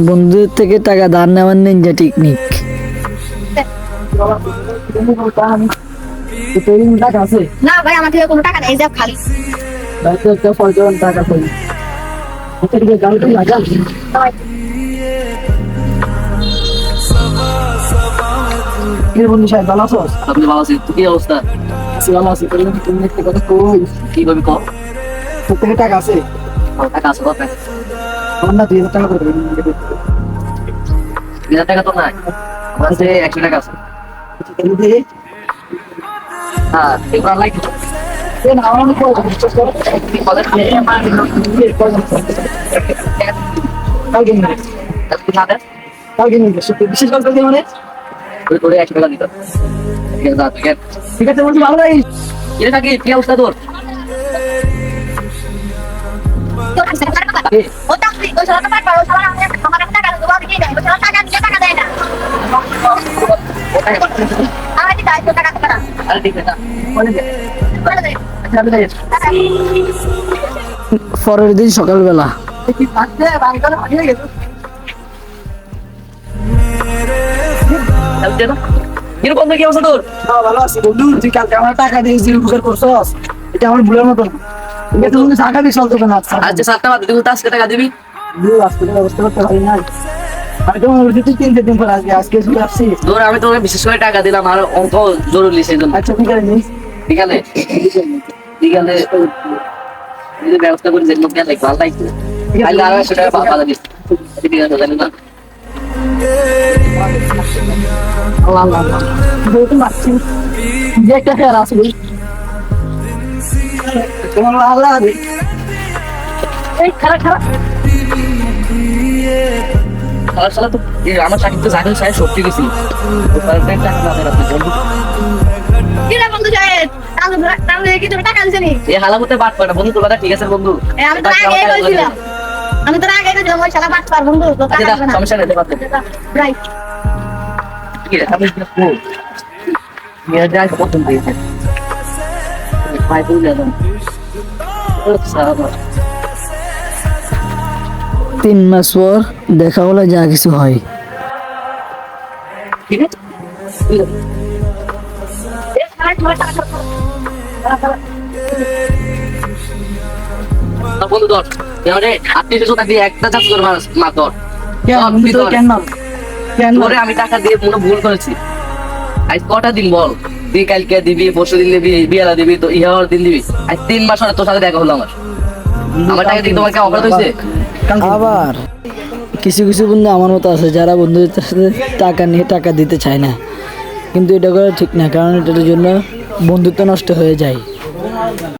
বন্ধুদের থেকে টাকা ধার নেওয়ার নিনজা টেকনিক টাকা আছে না ভাই আমার থেকে কোনো টাকা নেই যে খালি। টাকা কি বন্ধু সাহেব ভালো আছো? আপনি ভালো আছেন? কি অবস্থা? আছি ভালো আছি তুমি তুমি একটা কথা কই? কীভাবে কম তোর থেকে টাকা আছে। টাকা আছে কত আমার না দুই হাজার টাকা করে দেবেন। দুই হাজার টাকা তো নাই। আমার কাছে একশো টাকা আছে। হ্যাঁ এবার লাইক বিশ্বাস করো। মানে একশো টাকা দিত ঠিক আছে বলছি ভালো কিরে থাকি কি অবস্থা তোর? পরের দিন সকালবেলা। কীরকম অবস্থা তোর হ্যাঁ, ভালো আছি। বন্ধু তুই কালকে আমার টাকা দিয়ে যে উপকার করছস এটা আমার ভুলের মতন। টাকা দিয়ে চলতে না। আচ্ছা সাতটা বাদ তুই আজকে টাকা দিবি? আমি তো তিন চার দিন পর আজকে আজকে চলে আসছি তোর আমি তোকে বিশেষ করে টাকা দিলাম আর অঙ্ক জরুরি সেই জন্য আচ্ছা ঠিক আছে বিকালে বিকালে ঠিক আছে এই, খারাপ খারাপ। আর শালা তো এই আমার চাকরি তো জাহির সাহেব সত্যি গেছি তাহলে তাহলে আমি তো আগে কইছিলাম। আগে ওই শালা বাট পার বন্ধু তো আচ্ছা সমস্যা নেই তিন মাস পর দেখা হলে যা কিছু হয়। বন্ধু ধর একটা চাষ ধর। আমি টাকা দিয়ে মনে ভুল করেছি। আজ কটা দিন বল? তুই কালকে দিবি পরশু দিন দিবি বিয়ালা দিবি তো ইহার দিন দিবি। আজ তিন মাস তোর সাথে দেখা হলো আমার। আবার কিছু কিছু বন্ধু আমার মতো আছে, যারা বন্ধুদের সাথে টাকা নিয়ে টাকা দিতে চায় না। কিন্তু এটা করা ঠিক না, কারণ এটার জন্য বন্ধুত্ব নষ্ট হয়ে যায়।